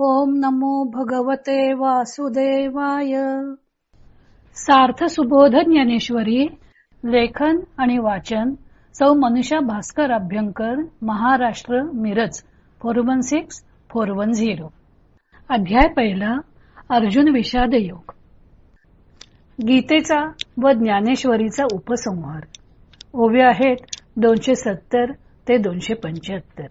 ओम नमो भगवते वासुदेवाय. सार्थ सुबोध ज्ञानेश्वरी लेखन आणि वाचन सौ Manusha Bhaskar Abhyankar Maharashtra Miraj four one six four one zero. अध्याय पहिला अर्जुन विषाद योग गीतेचा व ज्ञानेश्वरीचा उपसंहार. ओवे आहेत दोनशे सत्तर ते दोनशे पंच्याहत्तर.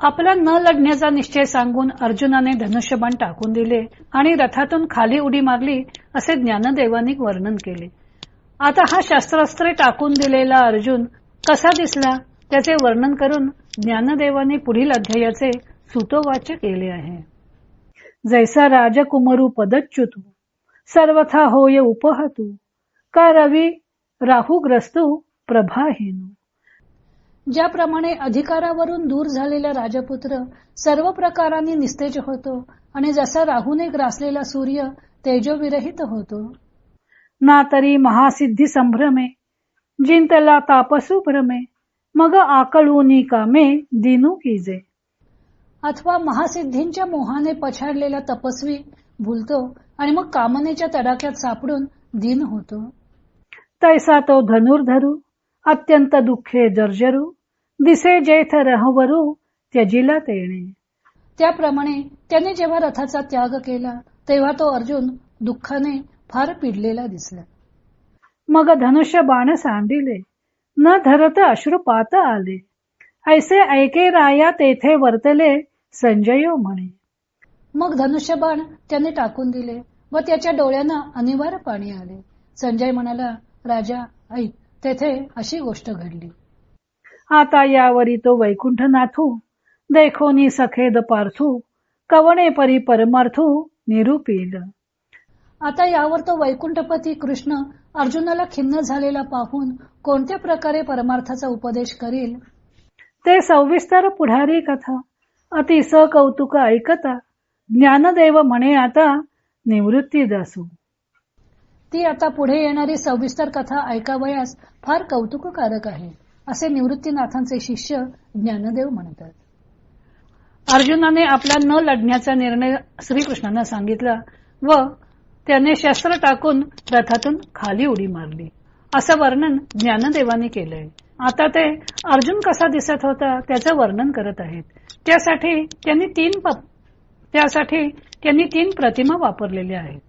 आपला न लढण्याचा निश्चय सांगून अर्जुनाने धनुष्यबाण टाकून दिले आणि रथातून खाली उडी मारली असे ज्ञानदेवानी वर्णन केले. आता हा शस्त्रास्त्रे टाकून दिलेला अर्जुन कसा दिसला त्याचे वर्णन करून ज्ञानदेवाने पुढील अध्यायाचे सुतोवाच केले आहे. जैसा राजकुमरू पदच्युतू सर्वथा होय उपहतू का रवी राहुग्रस्तू प्रभाहीनू. ज्याप्रमाणे अधिकारावरून दूर झालेला राजपुत्र सर्व प्रकारांनी निस्तेज होतो आणि जसा राहूने ग्रासलेला सूर्य तेजोविरहित होतो. ना तरी महासिद्धी संभ्रमे जिंतला तापसू भ्रमे मग आकळूनी कामे दिनू कीजे. अथवा महासिद्धींच्या मोहाने पछाडलेला तपस्वी भुलतो आणि मग कामनेच्या तडाख्यात सापडून दिन होतो. तैसा तो धनुर्धरू अत्यंत दुःखे जर्जरू दिसे जेथ रहवरू त्यजिला तेणे त्याप्रमाणे त्याने जेव्हा रथाचा त्याग केला तेव्हा तो अर्जुन दुःखाने फार पिडलेला दिसला. मग धनुष्य बाण सांडिले न धरत अश्रुपात आले. ऐसे ऐके राया तेथे वर्तले संजयो म्हणे. मग धनुष्यबाण त्याने टाकून दिले व त्याच्या डोळ्यांना अनिवार्य पाणी आले. संजय म्हणाला राजा ऐक तेथे अशी गोष्ट घडली. आता यावरी तो वैकुंठ नाथू देखोनी सखेद पार्थू कवणे परी परमार्थू निरूपील. आता यावर तो वैकुंठपती कृष्ण अर्जुनाला खिन्न झालेला पाहून कोणत्या प्रकारे परमार्थाचा उपदेश करील? ते सविस्तर पुढारी कथा अति कौतुक ऐकता ज्ञानदेव म्हणे आता निवृत्ती दासू. ती आता पुढे येणारी सविस्तर कथा ऐकावयास फार कौतुककारक आहे. असे निवृत्तीनाथांचे शिष्य ज्ञानदेव म्हणतात. अर्जुनाने आपला न लढण्याचा निर्णय श्रीकृष्णांना सांगितला व त्याने शस्त्र टाकून रथातून खाली उडी मारली. असं वर्णन ज्ञानदेवाने केलंय. आता ते अर्जुन कसा दिसत होता त्याचं वर्णन करत आहेत. त्यासाठी त्यांनी तीन त्यासाठी त्यांनी तीन प्रतिमा वापरलेल्या आहेत.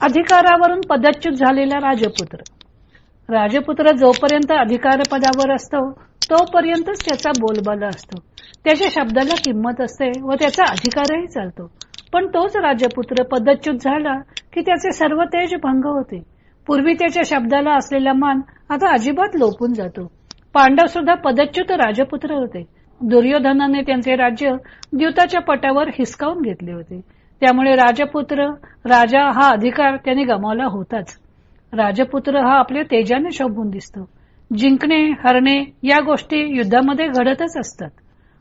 अधिकारावरून पदच्युत झालेला राजपुत्र. राजपुत्र जोपर्यंत अधिकार पदावर असतो तोपर्यंतच त्याचा बोलबाला असतो. त्याच्या शब्दाला किंमत असते व त्याचा अधिकारही चालतो. पण तोच राजपुत्र पदच्युत झाला की त्याचे सर्व तेज भंग होते. पूर्वी त्याच्या शब्दाला असलेला मान आता अजिबात लोपून जातो. पांडव सुद्धा पदच्युत राजपुत्र होते. दुर्योधनाने त्यांचे राज्य द्यूताच्या पटावर हिसकावून घेतले होते. त्यामुळे राजपुत्र राजा हा अधिकार त्यांनी गमावला होताच. राजपुत्र हा आपल्या तेजाने शोभून दिसतो. जिंकणे हरणे या गोष्टी युद्धामध्ये घडतच असतात.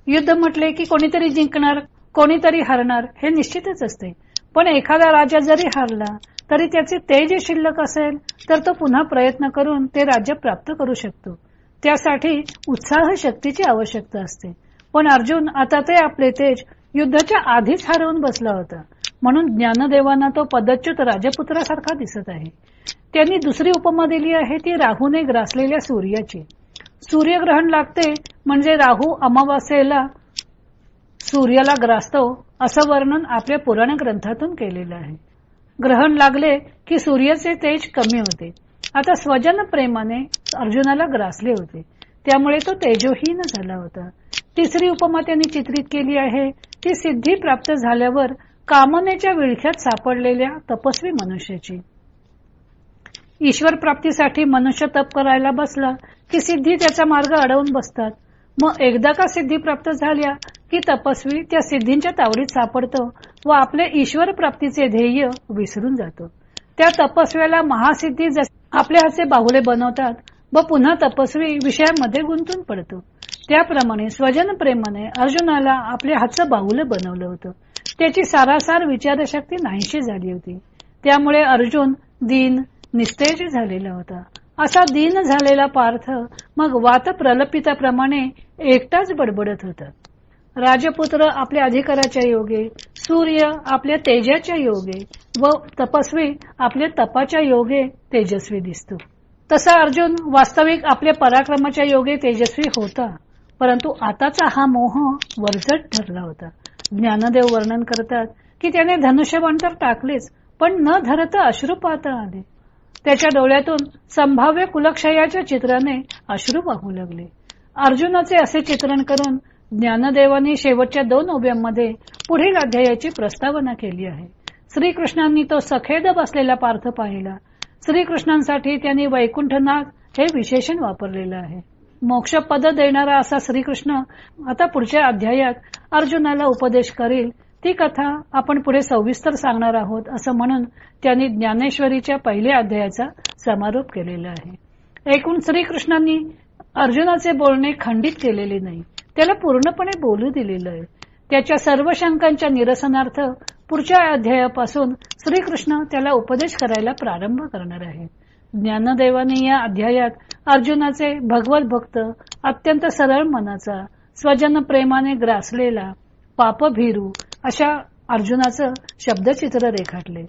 युद्ध म्हटले की कोणीतरी जिंकणार कोणीतरी हरणार हे निश्चितच असते. पण एखादा राजा जरी हारला तरी त्याचे तेज शिल्लक असेल तर तो पुन्हा प्रयत्न करून ते राज्य प्राप्त करू शकतो. त्यासाठी उत्साह शक्तीची आवश्यकता असते. पण अर्जुन आता ते आपले तेज युद्धाच्या आधीच हरवून बसला होता. म्हणून ज्ञानदेवांना तो पदच्युत राजपुत्रासारखा दिसत आहे. त्यांनी दुसरी उपमा दिली आहे ती राहूने ग्रासलेल्या सूर्याची. सूर्यग्रहण लागते म्हणजे राहू अमावास्येला सूर्याला ग्रासतो असं वर्णन आपल्या पुराण ग्रंथातून केलेलं आहे. ग्रहण लागले की सूर्याचे तेज कमी होते. आता स्वजन प्रेमाने अर्जुनाला ग्रासले होते. त्यामुळे तो तेजोहीन झाला होता. तिसरी उपमा त्यांनी चित्रित केली आहे. ती सिद्धी प्राप्त झाल्यावर कामनेच्या विळख्यात सापडलेल्या तपस्वी मनुष्याची. ईश्वर प्राप्तीसाठी मनुष्य तप करायला बसला की सिद्धी त्याचा मार्ग अडवून बसतात. मग एकदा का सिद्धी प्राप्त झाल्या की तपस्वी त्या सिद्धींच्या तावडीत सापडतो व आपले ईश्वर प्राप्तीचे ध्येय विसरून जातो. त्या तपस्व्याला महासिद्धी आपल्या हाचे बाहुले बनवतात व पुन्हा तपस्वी विषयामध्ये गुंतून पडतो. त्याप्रमाणे स्वजन प्रेमाने अर्जुनाला आपल्या हातचं बाहुलं बनवलं होतं. त्याची सारासार विचारशक्ती नाहीशी झाली होती. त्यामुळे अर्जुन दिन निस्तेज झालेला होता. असा दीन झालेला पार्थ मग वात प्रलपिताप्रमाणे एकटाच बडबडत होता. राजपुत्र आपल्या अधिकाराच्या योगे सूर्य आपल्या तेजाच्या योगे व तपस्वी आपल्या तपाच्या योगे तेजस्वी दिसतो. तसा अर्जुन वास्तविक आपल्या पराक्रमाच्या योगे तेजस्वी होता परंतु आताचा हा मोह वरजट ठरला होता. ज्ञानदेव वर्णन करतात की त्याने धनुष्यबाण तर टाकलेच पण न धरता पाहता आले. त्याच्या डोळ्यातून संभाव्य कुलक्षयाच्या चित्राने अश्रू वाहू लागले. अर्जुनाचे असे चित्रण करून ज्ञानदेवानी शेवटच्या दोन उभ्यांमध्ये पुढील अध्यायाची प्रस्तावना केली आहे. श्रीकृष्णांनी तो सखेद बसलेला पार्थ पाहिला. श्रीकृष्णांसाठी त्यांनी वैकुंठनाथ हे विशेषण वापरलेलं आहे. मोक्षपद देणारा असा श्रीकृष्ण आता पुढच्या अध्यायात अर्जुनाला उपदेश करील. ती कथा आपण पुढे सविस्तर सांगणार आहोत असं म्हणून त्यांनी ज्ञानेश्वरीच्या पहिल्या अध्यायाचा समारोप केलेला आहे. एकूण श्रीकृष्णांनी अर्जुनाचे बोलणे खंडित केलेले नाही. त्याला पूर्णपणे बोलू दिलेलं आहे. त्याच्या सर्व शंकांच्या निरसनार्थ पुढच्या अध्यायापासून श्रीकृष्ण त्याला उपदेश करायला प्रारंभ करणार आहे. ज्ञानदेवाने या अध्यायात अर्जुनाचे भगवत भक्त अत्यंत सरळ मनाचा स्वजन प्रेमाने ग्रासलेला पापभीरू अशा अर्जुनाचं शब्दचित्र रेखाटले.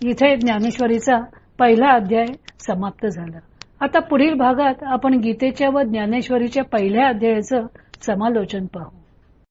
इथे ज्ञानेश्वरीचा पहिला अध्याय समाप्त झाला. आता पुढील भागात आपण गीतेच्या व ज्ञानेश्वरीच्या पहिल्या अध्यायाचं समालोचन पाहू.